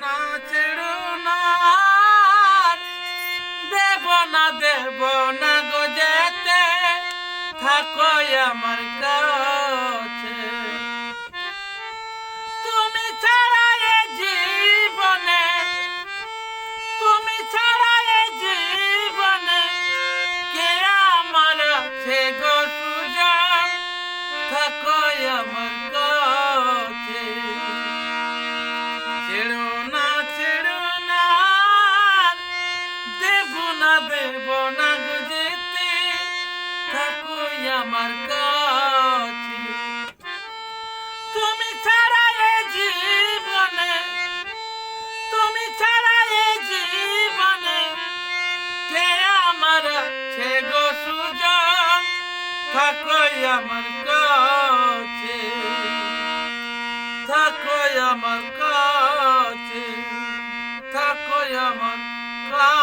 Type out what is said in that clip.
না ছেড়ো না দেব না দেব না গো যেতে। থাকো আমার কাছে। তুমি ছাড়া এ জীবনে, তুমি ছাড়া এ জীবনে কে আমার আছে গো সুজন? থাকো আমার না দেব না যেতে, থাকো আমার কাছে। তুমি ছাড়া এ জীবনে, তুমি ছাড়া এ জীবনে কে আমার আছে গো সুজন? থাকো আমার কাছে, থাকো আমার কাছে, থাকো আমার কাছে।